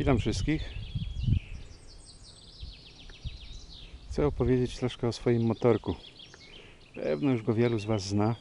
Witam wszystkich. Chcę opowiedzieć troszkę o swoim motorku. Pewno już go wielu z Was zna,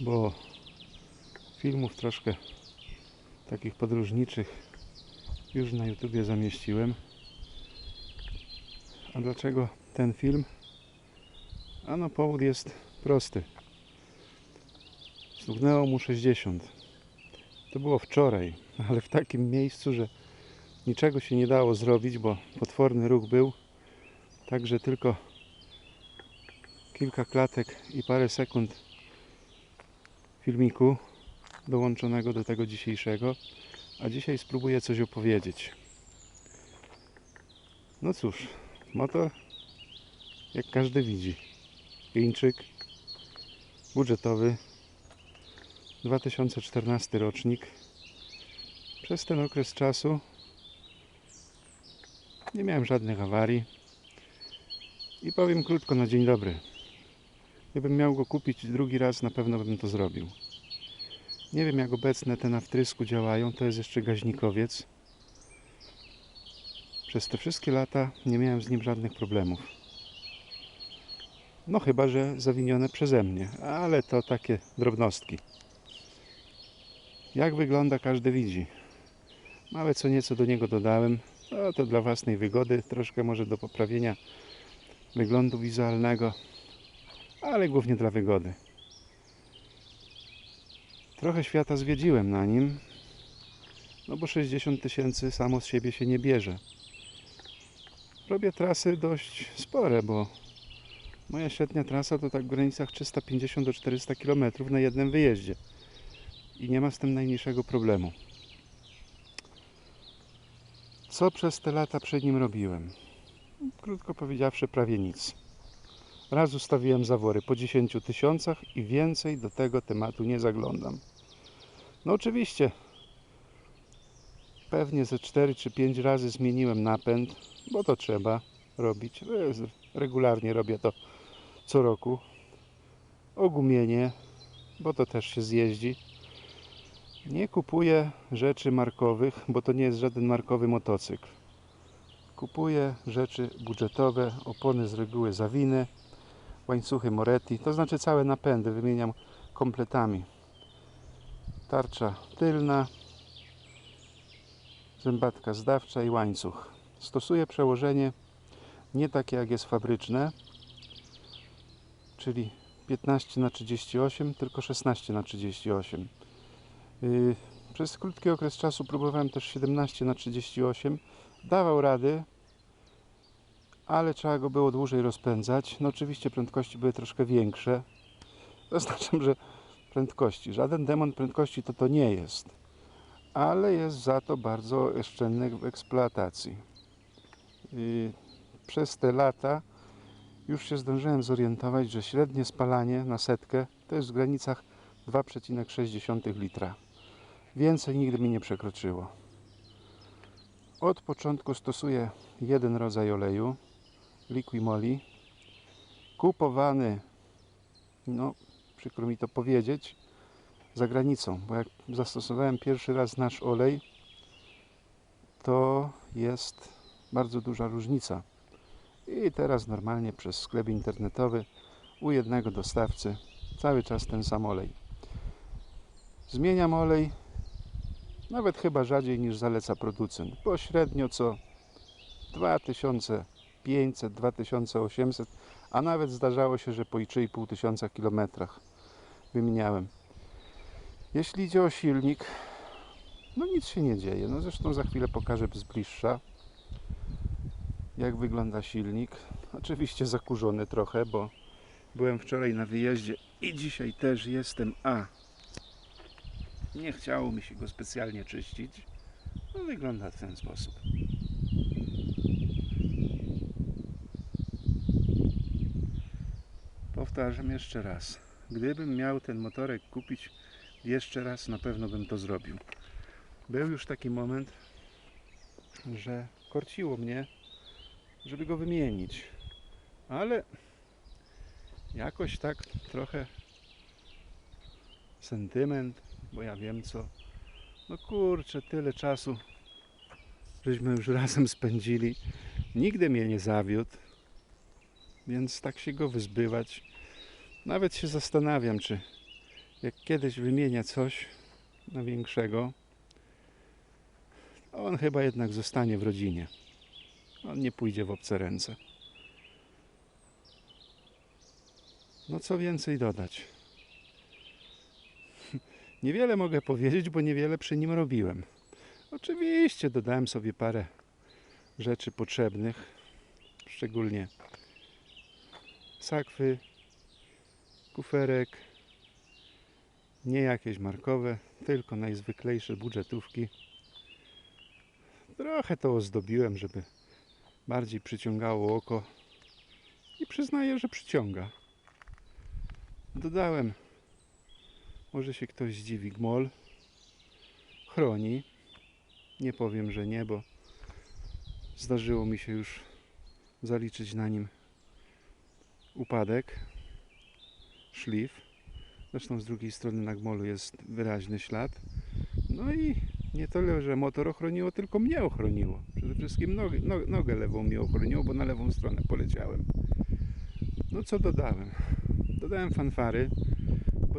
bo filmów troszkę takich podróżniczych już na YouTubie zamieściłem. A dlaczego ten film? Ano powód jest prosty. Stuknęło mu 60. To było wczoraj, ale w takim miejscu, że niczego się nie dało zrobić, bo potworny ruch był. Także tylko kilka klatek i parę sekund filmiku dołączonego do tego dzisiejszego. A dzisiaj spróbuję coś opowiedzieć. No cóż, motor jak każdy widzi. Chińczyk, budżetowy, 2014 rocznik. Przez ten okres czasu nie miałem żadnych awarii. I powiem krótko na dzień dobry. Gdybym miał go kupić drugi raz, na pewno bym to zrobił. Nie wiem jak obecne te na wtrysku działają, to jest jeszcze gaźnikowiec. Przez te wszystkie lata nie miałem z nim żadnych problemów. No chyba, że zawinione przeze mnie, ale to takie drobnostki. Jak wygląda każdy widzi. Małe co nieco do niego dodałem. No to dla własnej wygody, troszkę może do poprawienia wyglądu wizualnego, ale głównie dla wygody. Trochę świata zwiedziłem na nim, no bo 60 tysięcy samo z siebie się nie bierze. Robię trasy dość spore, bo moja średnia trasa to tak w granicach 350 do 400 km na jednym wyjeździe i nie ma z tym najmniejszego problemu. Co przez te lata przed nim robiłem? Krótko powiedziawszy, prawie nic. Raz ustawiłem zawory po 10 tysiącach i więcej do tego tematu nie zaglądam. No oczywiście, pewnie ze 4 czy 5 razy zmieniłem napęd, bo to trzeba robić. Regularnie robię to co roku. Ogumienie, bo to też się zjeździ. Nie kupuję rzeczy markowych, bo to nie jest żaden markowy motocykl. Kupuję rzeczy budżetowe, opony z reguły Zawiny, łańcuchy Moretti, to znaczy całe napędy wymieniam kompletami. Tarcza tylna, zębatka zdawcza i łańcuch. Stosuję przełożenie nie takie jak jest fabryczne, czyli 15 na 38, tylko 16 na 38. Yy, przez krótki okres czasu próbowałem też 17 na 38. Dawał rady, ale trzeba go było dłużej rozpędzać. No oczywiście prędkości były troszkę większe. Zaznaczam, że prędkości. Żaden demon prędkości to to nie jest. Ale jest za to bardzo oszczędny w eksploatacji. Yy, przez te lata już się zdążyłem zorientować, że średnie spalanie na setkę to jest w granicach 2,6 litra. Więcej nigdy mi nie przekroczyło. Od początku stosuję jeden rodzaj oleju, Liquimoli, kupowany, no przykro mi to powiedzieć, za granicą, bo jak zastosowałem pierwszy raz nasz olej, to jest bardzo duża różnica. I teraz normalnie przez sklep internetowy u jednego dostawcy cały czas ten sam olej. Zmieniam olej nawet chyba rzadziej niż zaleca producent, bo średnio co 2500, 2800, a nawet zdarzało się, że po 3,5 tysiąca kilometrach wymieniałem. Jeśli idzie o silnik, no nic się nie dzieje. No zresztą za chwilę pokażę z bliższa, jak wygląda silnik. Oczywiście zakurzony trochę, bo byłem wczoraj na wyjeździe i dzisiaj też jestem, a nie chciało mi się go specjalnie czyścić. No, wygląda w ten sposób. Powtarzam jeszcze raz. Gdybym miał ten motorek kupić jeszcze raz, na pewno bym to zrobił. Był już taki moment, że korciło mnie, żeby go wymienić. Ale jakoś tak trochę sentyment, bo ja wiem co. No kurczę, tyle czasu żeśmy już razem spędzili. Nigdy mnie nie zawiódł, więc tak się go wyzbywać. Nawet się zastanawiam, czy jak kiedyś wymienia coś na większego, on chyba jednak zostanie w rodzinie. On nie pójdzie w obce ręce. No co więcej dodać? Niewiele mogę powiedzieć, bo niewiele przy nim robiłem. Oczywiście dodałem sobie parę rzeczy potrzebnych, szczególnie sakwy, kuferek, nie jakieś markowe, tylko najzwyklejsze budżetówki. Trochę to ozdobiłem, żeby bardziej przyciągało oko i przyznaję, że przyciąga. Dodałem, może się ktoś zdziwi, gmol chroni. Nie powiem, że nie, bo zdarzyło mi się już zaliczyć na nim upadek, szlif. Zresztą z drugiej strony na gmolu jest wyraźny ślad. No i nie tyle, że motor ochroniło, tylko mnie ochroniło. Przede wszystkim nogę, no, nogę lewą mi ochroniło, bo na lewą stronę poleciałem. No co dodałem? Dodałem fanfary,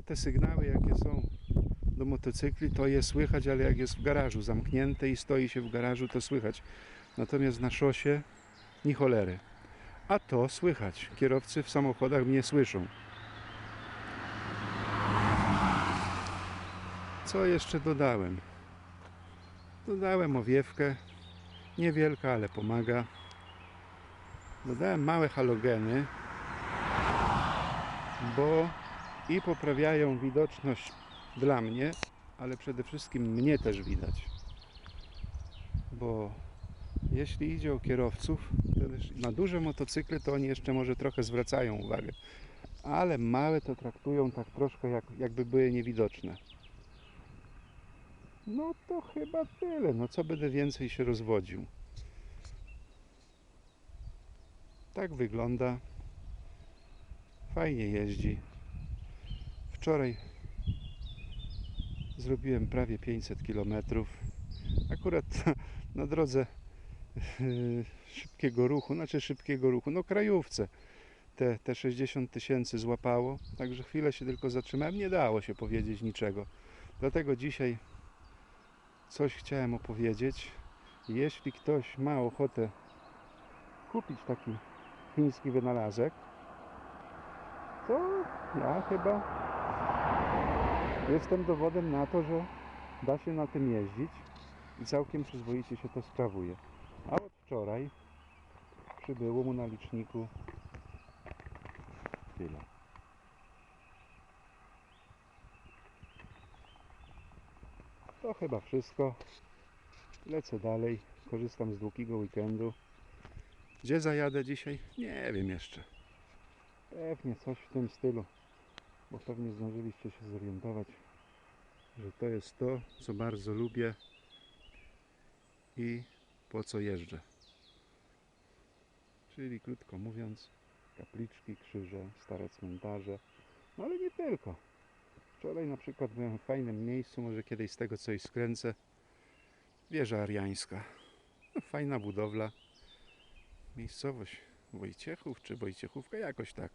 te sygnały jakie są do motocykli, to je słychać, ale jak jest w garażu zamknięte i stoi się w garażu, to słychać. Natomiast na szosie ni cholery. A to słychać. Kierowcy w samochodach mnie słyszą. Co jeszcze dodałem? Dodałem owiewkę. Niewielka, ale pomaga. Dodałem małe halogeny, bo i poprawiają widoczność dla mnie, ale przede wszystkim mnie też widać. Bo jeśli idzie o kierowców, na duże motocykle to oni jeszcze może trochę zwracają uwagę, ale małe to traktują tak troszkę jak, jakby były niewidoczne. No to chyba tyle. No co będę więcej się rozwodził. Tak wygląda. Fajnie jeździ. Wczoraj zrobiłem prawie 500 km. Akurat na drodze yy, szybkiego ruchu, znaczy szybkiego ruchu, no krajówce te, te 60 tysięcy złapało, także chwilę się tylko zatrzymałem, nie dało się powiedzieć niczego. Dlatego dzisiaj coś chciałem opowiedzieć. Jeśli ktoś ma ochotę kupić taki chiński wynalazek, to ja chyba jestem dowodem na to, że da się na tym jeździć i całkiem przyzwoicie się to sprawuje. A od wczoraj przybyło mu na liczniku tyle. To chyba wszystko. Lecę dalej. Korzystam z długiego weekendu. Gdzie zajadę dzisiaj? Nie wiem jeszcze. Pewnie coś w tym stylu. Bo pewnie zdążyliście się zorientować, że to jest to, co bardzo lubię i po co jeżdżę. Czyli krótko mówiąc, kapliczki, krzyże, stare cmentarze, no ale nie tylko. Wczoraj na przykład byłem w fajnym miejscu, może kiedyś z tego coś skręcę. Wieża Ariańska. No, Fajna budowla. Miejscowość Wojciechów czy Wojciechówka, jakoś tak.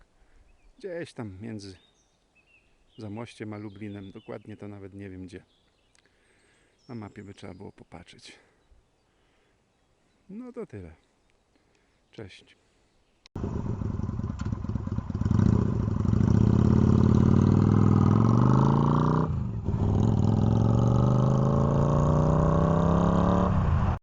Gdzieś tam między Zamościem a Lublinem. Dokładnie to nawet nie wiem gdzie. Na mapie by trzeba było popatrzeć. No to tyle. Cześć.